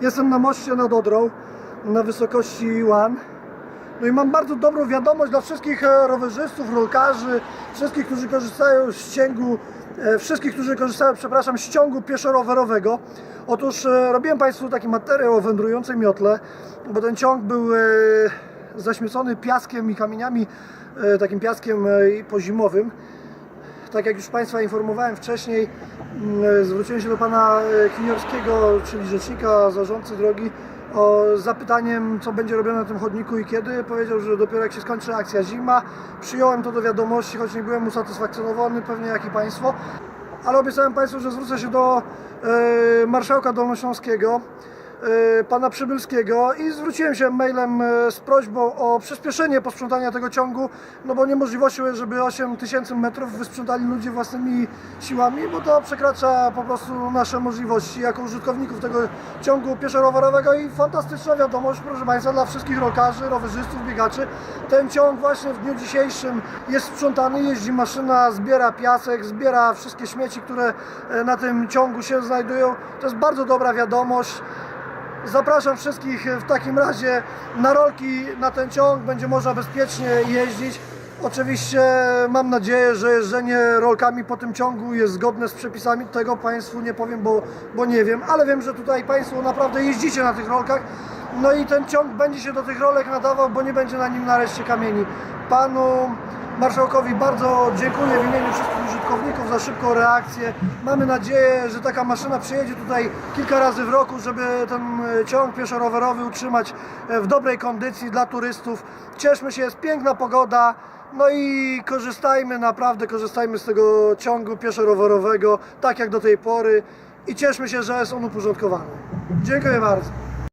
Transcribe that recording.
Jestem na moście nad Odrą, na wysokości Łan. No i mam bardzo dobrą wiadomość dla wszystkich e, rowerzystów, rolkarzy, wszystkich, którzy korzystają z ściągu, e, wszystkich, którzy korzystają, przepraszam, z ściągu pieszo-rowerowego. Otóż e, robiłem Państwu taki materiał o wędrującej miotle, bo ten ciąg był zaśmiecony piaskiem i kamieniami, takim piaskiem pozimowym. Tak jak już Państwa informowałem wcześniej, mm, zwróciłem się do Pana e, Kiniorskiego, czyli rzecznika zarządcy drogi, o zapytaniem, co będzie robione na tym chodniku i kiedy. Powiedział, że dopiero jak się skończy akcja zima. Przyjąłem to do wiadomości, choć nie byłem usatysfakcjonowany, pewnie jak i Państwo. Ale obiecałem Państwu, że zwrócę się do e, marszałka Dolnośląskiego, e, pana Przybylskiego i zwróciłem się mailem e, z prośbą o przyspieszenie posprzątania tego ciągu, no bo niemożliwością żeby 8 tysięcy metrów wysprzątali ludzie własnymi siłami, bo to przekracza po prostu nasze możliwości jako użytkowników tego ciągu pieszo-rowerowego i fantastyczna wiadomość, proszę Państwa, dla wszystkich rokarzy, rowerzystów, biegaczy. Ten ciąg właśnie w dniu dzisiejszym jest sprzątany, jeździ maszyna, zbiera piasek, zbiera wszystkie śmieci, które e, na tym ciągu się znajdują. To jest bardzo dobra wiadomość. Zapraszam wszystkich w takim razie na rolki na ten ciąg, będzie można bezpiecznie jeździć. Oczywiście mam nadzieję, że jeżdżenie rolkami po tym ciągu jest zgodne z przepisami. Tego Państwu nie powiem, bo, bo nie wiem, ale wiem, że tutaj Państwo naprawdę jeździcie na tych rolkach. No i ten ciąg będzie się do tych rolek nadawał, bo nie będzie na nim nareszcie kamieni. Panu Marszałkowi bardzo dziękuję w imieniu wszystkich użytkowników za szybką reakcję. Mamy nadzieję, że taka maszyna przyjedzie tutaj kilka razy w roku, żeby ten e, ciąg pieszo-rowerowy utrzymać e, w dobrej kondycji dla turystów. Cieszmy się, jest piękna pogoda. No i korzystajmy, naprawdę korzystajmy z tego ciągu pieszo-rowerowego, tak jak do tej pory i cieszmy się, że jest on uporządkowany. Dziękuję bardzo.